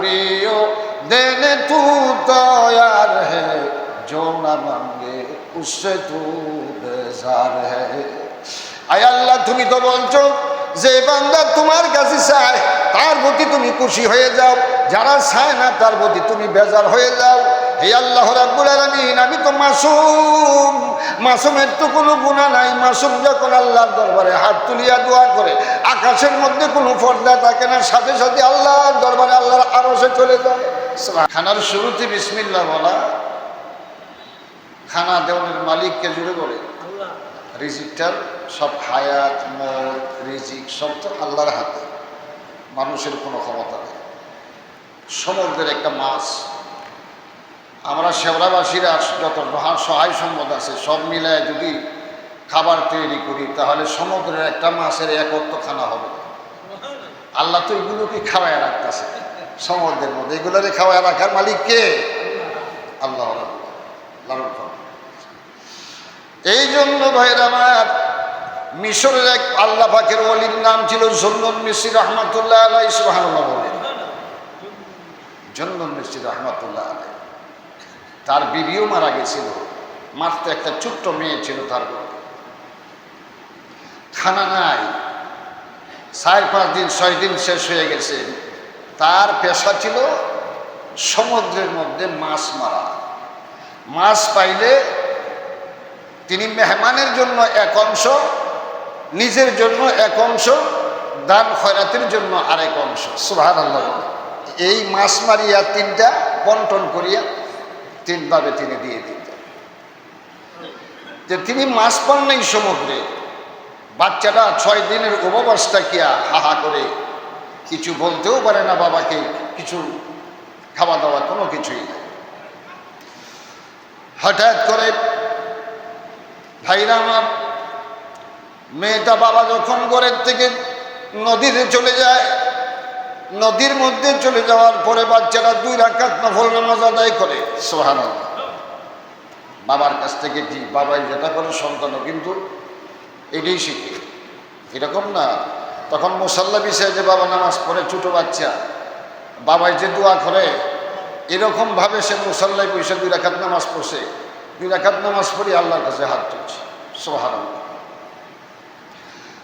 गोरियो देने तू तैयार है जो न मांगे उससे तू बेजार है আয় আল্লাহ তুমি তো বলছো যে বান্দা তোমার কাছে চায় তার প্রতি তুমি খুশি হয়ে যাও যারা চায় না তার প্রতি তুমি বেজার হয়ে যাও হে আল্লাহ রাব্বুল আলামিন আমি তো মাসুম মাসুমের তো কোনো গুণা নাই মাসুম যখন আল্লাহর দরবারে হাত তুলিয়া দোয়া করে আকাশের মধ্যে কোনো পর্দা থাকে না সাথে সাথে আল্লাহর দরবারে আল্লাহর আরও সে চলে যায়। খানার শুরুতে বিসমিল্লাহ বলা খানা দেওয়ানের মালিককে জুড়ে বলে। রিজিকটার সব হায়াত মত রিজিক সব তো আল্লাহর হাতে। মানুষের কোনো ক্ষমতা নেই। সমুদ্রের একটা মাছ। আমরা শেওড়াবাসীরা যত সহায় সম্পদ আছে সব মিলায় যদি খাবার তৈরি করি, তাহলে সমুদ্রের একটা মাছের একত্র খানা হবে। আল্লাহ তো এগুলোকে খাওয়ায় রাখতেছে, সমুদ্রের মধ্যে। এগুলোরে খাওয়ায় রাখার মালিক কে? আল্লাহ। এই জন্য ভাইয়ের আমার মিশরের এক আল্লাহ পাকের অলির নাম ছিল জন্নন মিসি রহমতুল্লাহ আলাই সুবহানাল্লাহ বলেন জন্নন মিসি রহমতুল্লাহ আলাই তার বিবিও মারা গেছিল। মাত্র একটা ছোট্ট মেয়ে ছিল তার। খানা নাই। চার পাঁচ দিন, ছয় দিন শেষ হয়ে গেছে। তার পেশা ছিল সমুদ্রের মধ্যে মাছ মারা। মাছ পাইলে তিনি মেহমানের জন্য এক অংশ, নিজের জন্য এক অংশ, দান খয়রাতের জন্য আরেক অংশ। বলে। এই মাছ মারিয়া তিনটা বন্টন করিয়া তিনভাবে তিনি দিয়ে দিতেন যে তিনি মাছ পান নাই সমুদ্রে। বাচ্চাটা ছয় দিনের উপবাসটা কিয়া হাহা করে। কিছু বলতেও পারে না বাবাকে, কিছু খাওয়া দাওয়া কোনো কিছুই নাই। হঠাৎ করে ভাইরা আমার মেয়েটা বাবা যখন ঘরের থেকে নদীতে চলে যায়, নদীর মধ্যে চলে যাওয়ার পরে বাচ্চারা দুই রাখাত নফল নামাজ আদায় করে সোহান বাবার কাছ থেকে বাবাই যেটা করে সন্তানও কিন্তু এটাই শিখে এরকম না তখন মুসাল্লা বিষয়ে যে বাবা নামাজ পড়ে ছোটো বাচ্চা বাবাই যে দোয়া করে এরকমভাবে সে মুসাল্লায় বসে দুই রাখাত নামাজ পড়ছে দুই রাখাত নামাজ পড়ে আল্লাহর কাছে হাত তুলছে সোহান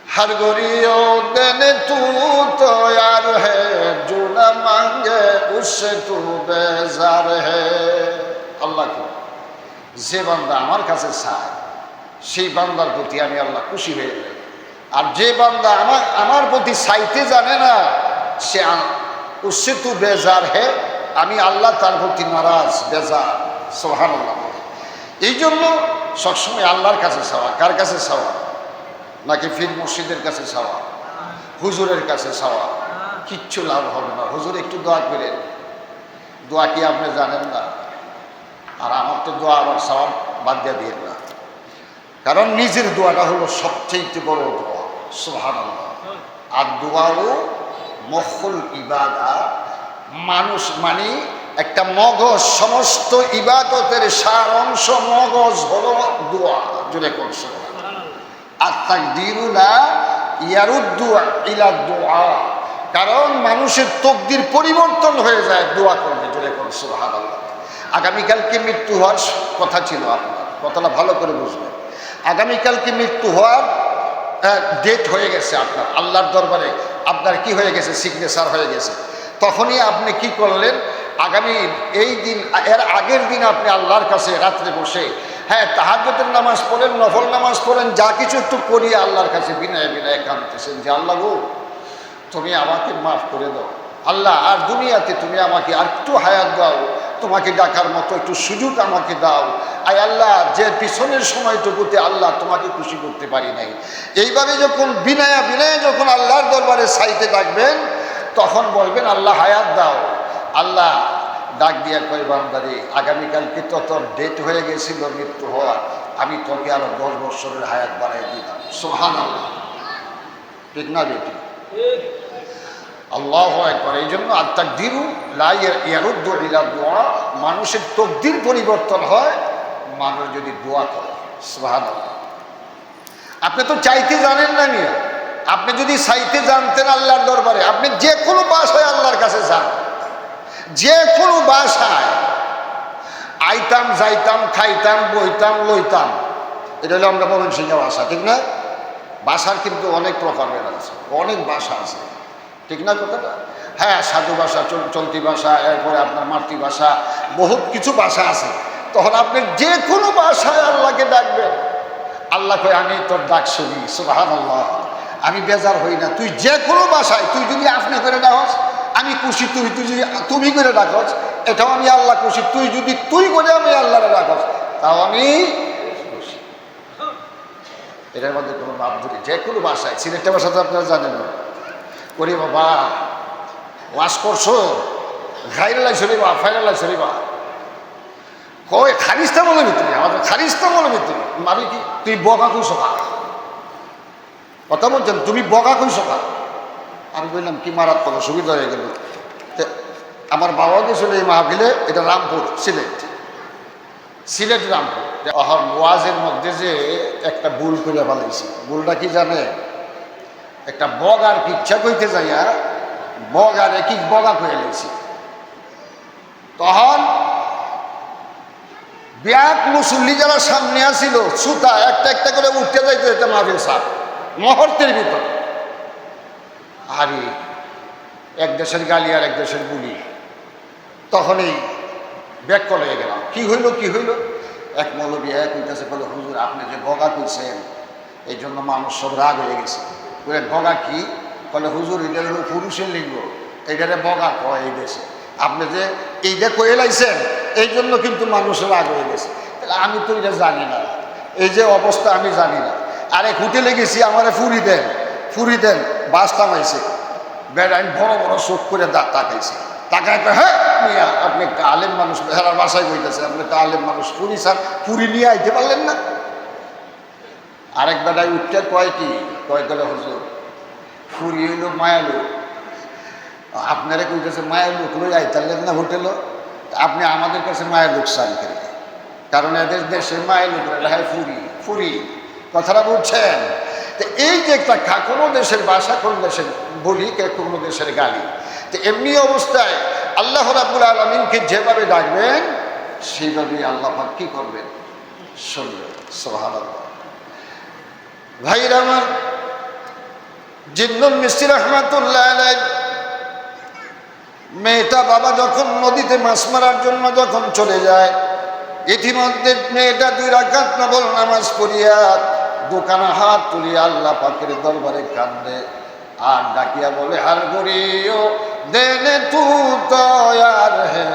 हर गोरियो देने तू तो यार है जो न मांगे उससे तू बेजार है আল্লাহ যে বান্দা আমার কাছে চায় সেই বান্দার প্রতি আমি আল্লাহ খুশি হয়ে যাই আর যে বান্দা আমার আমার প্রতি চাইতে জানে না, সে উসে তু বেজার হে, আমি আল্লাহ তার প্রতি নারাজ, বেজার সোহান এই জন্য সবসময় আল্লাহর কাছে চাওয়া কার কাছে চাওয়া নাকি ফির মসজিদের কাছে চাওয়া হুজুরের কাছে চাওয়া কিচ্ছু লাভ হবে না। হুজুর, একটু দোয়া করেন। দোয়া কি আপনি জানেন না? আর আমার তো দোয়া আবার চাওয়া বাদ দিয়ে দিয়ে কারণ নিজের দোয়াটা হলো সবচেয়ে বড় দোয়া সোহান আর দোয়াও মহল ইবাদা, মানুষ মানে একটা মগজ, সমস্ত ইবাদতের সার অংশ, মগজ হলো দোয়া জুড়ে করছে আর তাক দিরুলা ইয়ারুদ্দু ইলা দোয়া, কারণ মানুষের তকদির পরিবর্তন হয়ে যায় দোয়া করলে জুড়ে করে সুহান আগামীকালকে মৃত্যু হওয়ার কথা ছিল আপনার। কথাটা ভালো করে বুঝবেন। আগামীকালকে মৃত্যু হওয়ার ডেট হয়ে গেছে আপনার, আল্লাহর দরবারে আপনার কি হয়ে গেছে সিগনেচার হয়ে গেছে। তখনই আপনি কি করলেন, আগামী এই দিন, এর আগের দিন আপনি আল্লাহর কাছে রাত্রে বসে হ্যাঁ তাহাজ্জতের নামাজ পড়েন, নফল নামাজ পড়েন, যা কিছু একটু করিয়ে আল্লাহর কাছে বিনয় বিনয় কাঁদতেছেন যে, আল্লাহ গো, তুমি আমাকে মাফ করে দাও। আল্লাহ, আর দুনিয়াতে তুমি আমাকে আর একটু হায়াত দাও। তোমাকে ডাকার মতো একটু সুযোগ আমাকে দাও। আয় আল্লাহ, যে পিছনের সময়টুকুতে আল্লাহ তোমাকে খুশি করতে পারি নাই। এইভাবে যখন বিনয়া বিনয় যখন আল্লাহর দরবারে সাইতে ডাকবেন তখন বলবেন, আল্লাহ, হায়াত দাও। আল্লাহ ডাক দিয়া কই বান্দারে, আগামীকালকে তো তোর ডেট হয়ে গেছিল মৃত্যু হওয়ার। আমি তোকে আরও দশ বছরের হায়াত বাড়াই দিলাম। সোহান আল্লাহ ঠিক না বেটি? আল্লাহ একবার এই জন্য আত্মার দিরু লাইয়ারুদ্দিলা দোয়া মানুষের তকদির পরিবর্তন হয়, মানুষ যদি দোয়া করে। সোহান আপনি তো চাইতে জানেন না নিয়ে আপনি যদি চাইতে জানতেন আল্লাহর দরবারে, আপনি যে কোনো বাস হয় আল্লাহর কাছে যান। যে কোনো বাসায় আইতাম, যাইতাম, খাইতাম, বইতাম, লইতাম। এটা হলো আমরা ময়মন সিংহ ভাষা, ঠিক না? ভাষার কিন্তু অনেক প্রকারের আছে, অনেক বাসা আছে। ঠিক না কথাটা? হ্যাঁ সাধু ভাষা, চল- চলতি ভাষা, এরপরে আপনার মাতৃভাষা, বহুত কিছু ভাষা আছে। তখন আপনি যে কোনো ভাষায় আল্লাহকে ডাকবেন। আল্লাহ কই আমি তোর ডাক শুনি সুবাহান আল্লাহ আমি বেজার হই না। তুই যে কোনো ভাষায়, তুই যদি আপনি করে ডাকস, আমি খুশি, তুই তুই যদি, তুমি করে ডাকস, এটাও আমি আল্লাহ খুশি। তুই যদি, তুই করে আমি আল্লাহরে ডাকস, তাও আমি খুশি। এটার মধ্যে কোনো ভাব ধরি। যে কোনো ভাষায় সিলেটের ভাষা তো আপনারা জানেন না। ওরে বাবা। ওয়াশ করছ? ঘাইরালাই শরীবা ফাইরালাই শরীবা কয় খারিস্তা বলে তুমি, আমাদের খারিস্তা বলে তুমি। মানে কি তুই বগা কই সকা কথা বলছেন তুমি বগা কই সকা আমি বললাম, কি মারাত্মক সুবিধা হয়ে গেল। আমার বাবা গেছিল এই মাহফিলে, এটা রামপুর, সিলেট। সিলেট রামপুর। অহর ওয়াজের মধ্যে যে একটা ভুল করে ফেলাইছি। ভুলটা কি জানে? একটা বগার ইচ্ছা কইতে যাইয়া বগার এক বগা কয়ে লাইছি। তখন ব্যাগ মুসল্লি যারা সামনে আসিল সুতা একটা একটা করে উঠতে যাইতে যেতে মাহফিল সাহ মুহূর্তের ভিতর। আরে, এক দেশের গালি আর এক দেশের গুলি তখনই ব্যাগ কলে গেলাম। কি হইল কি হইল? এক মৌলবী এক কইতেছে বলে হুজুর, আপনি যে বগা করছেন এই জন্য মানুষ সব রাগ হয়ে গেছে। বলে বগা কি? বলে হুজুর এটা হলো পুরুষের লিঙ্গ। এইটারে বগা কয় এই দেশে। আপনি যে এইটা কয়ে লাইছেন এই জন্য কিন্তু মানুষের রাগ হয়ে গেছে। তাহলে আমি তো এটা জানি না। এই যে অবস্থা আমি জানি না। আরে হোটেলে গেছি আমারে ফুরি দেন ফুরি দেন বাস থামাইছে। বেড়াই বড় বড় চোখ করে দাঁত তাকাইছে। তাকায় কয়, হ্যাঁ আপনি আলেম মানুষ হেরার বাসায় বইতেছে আপনি একটা আলেম মানুষ ফুরি স্যার ফুরি নিয়ে আইতে পারলেন না? আরেক বেড়ায় উঠতে কয় কি কয় গেলে হুজুর? ফুরি হইল মায়ালু আপনারা কইতেছে মায়ের লোক লই আইতালেন না হোটেলও? আপনি আমাদের কাছে মায়ের লোক চান করে কারণ এদের দেশে মায়ের লোক হ্যাঁ ফুরি ফুরি। কথাটা বলছেন? তো এই যে একটা খা, কোনো দেশের ভাষা, কোন দেশের বলি, কে কোনো দেশের গালি, তো এমনি অবস্থায় আল্লাহ রাবুল আলমিনকে যেভাবে ডাকবেন, সেইভাবেই আল্লাহ কি করবেন? শুনবেন সোহান ভাইর আমার জিন্নুল মিস্ত্রি রহমাতুল্লাহ মেয়েটা বাবা যখন নদীতে মাছ মারার জন্য যখন চলে যায়, ইতিমধ্যে মেয়েটা দুই রাখাত নবল নামাজ পড়িয়া দোকানে হাত তুলিয়া আল্লাহ পাখির দরবারে কান্দে আর ডাকিয়া বলে, হার গরিও, দেনে তু তয়ার হে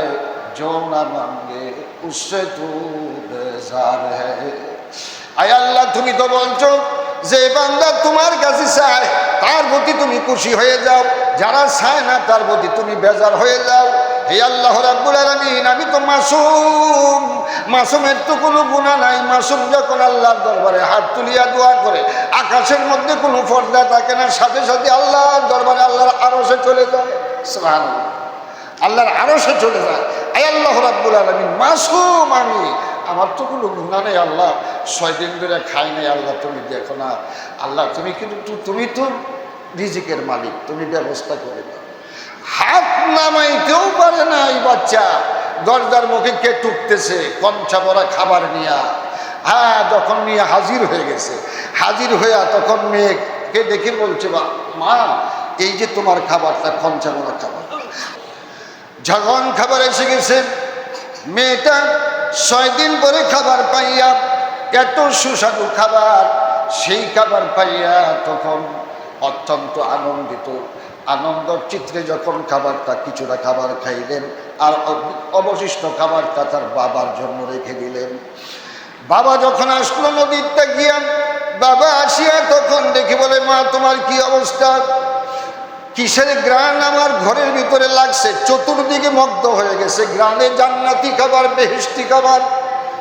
যৌনা মাঙ্গে উসে তু বেজার হে। আয় আল্লাহ, তুমি তো বলছো যে বান্দা তোমার কাছে চায়, তার প্রতি তুমি খুশি হয়ে যাও। যারা চায় না, তার প্রতি তুমি বেজার হয়ে যাও। হে আল্লাহ রাব্বুল আলামিন, আমি তো মাসুম। মাসুমের তো কোনো গুণা নাই। মাসুম যখন আল্লাহর দরবারে হাত তুলিয়া দোয়া করে, আকাশের মধ্যে কোনো পর্দা থাকে না। সাথে সাথে আল্লাহর দরবারে আল্লাহর আরও সে চলে যায়। আল্লাহর আরও সে চলে যায়। আয় আল্লাহ রাব্বুল আলমিন, মাসুম আমি। আমার তো কোনো গুণা নেই, আল্লাহ। ছয় দিন ধরে খাই নাই, আল্লাহ, তুমি দেখো না। আল্লাহ, তুমি কিন্তু, তুমি তো রিজিকের মালিক, তুমি ব্যবস্থা করে দাও। হাত নামাইতেও পারে না এই বাচ্চা। দরজার মুখে কে টুকতেছে? কঞ্চা ভরা খাবার নিয়া। হ্যাঁ যখন নিয়ে হাজির হয়ে গেছে। হাজির হইয়া তখন মেয়েকে দেখে বলছে বা মা, এই যে তোমার খাবারটা, কঞ্চা ভরা খাবার। যখন খাবার এসে গেছে, মেয়েটা ছয় দিন পরে খাবার পাইয়া, এত সুস্বাদু খাবার, সেই খাবার পাইয়া তখন অত্যন্ত আনন্দিত। আনন্দ চিত্রে যখন খাবারটা কিছুটা খাবার খাইলেন, আর অব- অবশিষ্ট খাবারটা তার বাবার জন্য রেখে দিলেন। বাবা যখন আসলো নদীরটা গিয়া, বাবা আসিয়া তখন দেখি বলে, মা, তোমার কি অবস্থা? কিসের গ্রান আমার ঘরের ভিতরে লাগছে? চতুর্দিকে মগ্ধ হয়ে গেছে। গ্রানে জান্নাতি খাবার বেহিস্তি খাবার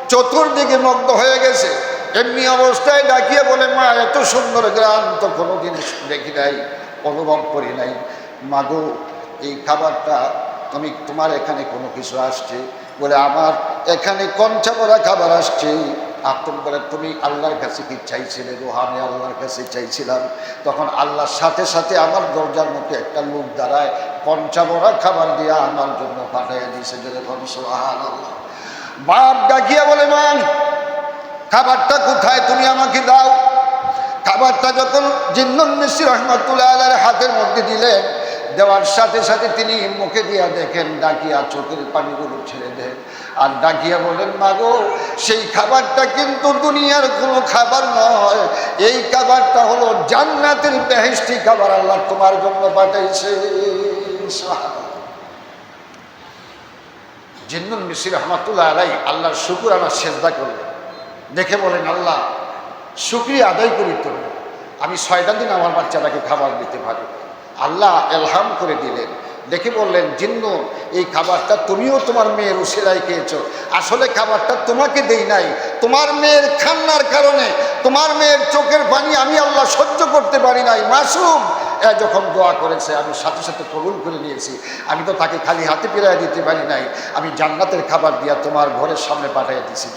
চতুর্দিকে মগ্ধ হয়ে গেছে। এমনি অবস্থায় ডাকিয়ে বলে, মা, এত সুন্দর গ্রান তো কোনো জিনিস দেখি নাই, অনুভব করি নাই। মাগো, এই খাবারটা তুমি তোমার এখানে কোনো কিছু আসছে? বলে, আমার এখানে কঞ্চা করা খাবার আসছে। আপন বলে, তুমি আল্লাহর কাছে কি চাইছিলে গো? আমি আল্লাহর কাছে চাইছিলাম। তখন আল্লাহর সাথে সাথে আমার দরজার মুখে একটা লোক দাঁড়ায় পঞ্চাবরা খাবার দিয়া আমার জন্য পাঠিয়ে দিয়েছে। যেরকম সুবহানাল্লাহ। বাপ ডাকিয়া বলে, মান, খাবারটা কোথায়? তুমি আমাকে দাও। খাবারটা যখন জিন্নুল মিশ্রি রহমতুল্লাহ হাতের মধ্যে দিলেন দেওয়ার সাথে সাথে তিনি মুখে দিয়া দেখেন ডাকিয়া চোখের পানিগুলো ছেড়ে দেন। আর ডাকিয়া বলেন মাগো সেই খাবারটা কিন্তু দুনিয়ার কোনো খাবার নয়। এই খাবারটা হলো জান্নাতের বেহেস্টি খাবার আল্লাহ তোমার জন্য পাঠাইছে। জিন্নুল মিশ্রি রহমতুল্লাহ আলাই আল্লাহর শুকুর আমার সেজদা করলেন। দেখে বলেন, আল্লাহ, শুক্রিয়া আদায় করি তো আমি ছয়টা দিন আমার বাচ্চাটাকে খাবার দিতে পারি। আল্লাহ এলহাম করে দিলেন। দেখে বললেন, জিন্নু, এই খাবারটা তুমিও তোমার মেয়ের উশিলায় খেয়েছো। আসলে খাবারটা তোমাকে দেই নাই। তোমার মেয়ের খান্নার কারণে, তোমার মেয়ের চোখের পানি আমি আল্লাহ সহ্য করতে পারি নাই। মাসুম! যখন দোয়া করেছে, আমি সাথে সাথে কবুল করে নিয়েছি। আমি তো তাকে খালি হাতে ফিরাই দিতে পারি নাই। আমি জান্নাতের খাবার দিয়া তোমার ঘরের সামনে পাঠিয়ে দিয়েছি